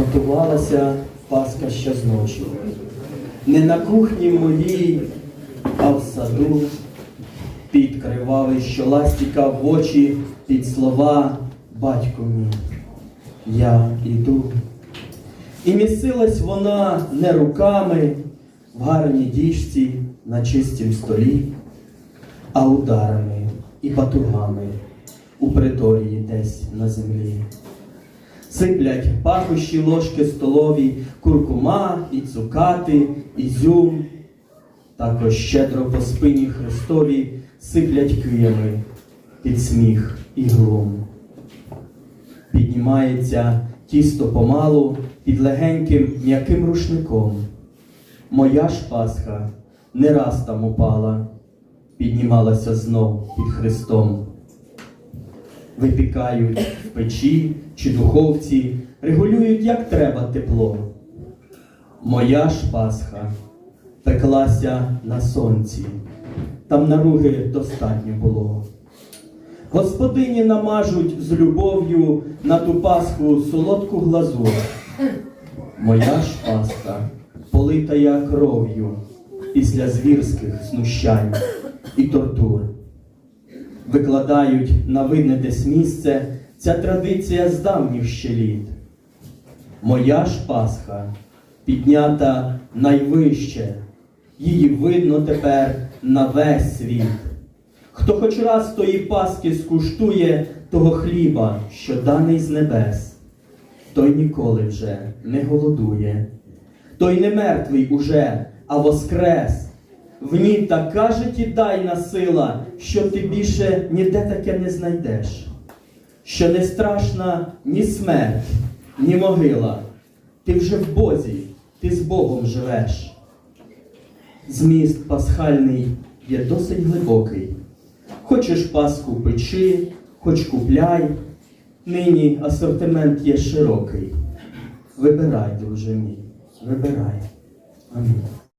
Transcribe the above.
готувалася Пасха ще зночі. Не на кухні моїй, а в саду. Під кривавий, що ластіка в очі, під слова батько мій. Я іду. І місилась вона не руками в гарній діжці на чистім столі, а ударами і батугами у приторії десь на землі. Сиплять пахощі ложки столові, куркума і цукати, ізюм. Також щедро по спині Христові сиплять киями під сміх і глум. Піднімається тісто помалу під легеньким м'яким рушником. Моя ж Пасха не раз там упала, піднімалася знов під Христом. Випікають в печі чи духовці, регулюють як треба тепло. Моя ж Пасха пеклася на сонці, там наруги достатньо було. Господині намажуть з любов'ю на ту Пасху солодку глазур. Моя ж Пасха полита я кров'ю після звірських знущань і тортур. Викладають на видне десь місце ця традиція з давніх ще літ. Моя ж Пасха піднята найвище, її видно тепер на весь світ. Хто хоч раз тої Пасхи скуштує того хліба, що даний з небес, той ніколи вже не голодує, той не мертвий уже, а воскрес. В ній така життєдайна сила, що ти більше ніде таке не знайдеш, що не страшна ні смерть, ні могила. Ти вже в Бозі, ти з Богом живеш. Зміст пасхальний є досить глибокий. Хочеш паску печи, хоч купляй, нині асортимент є широкий. Вибирай, друже мій, вибирай. Амінь.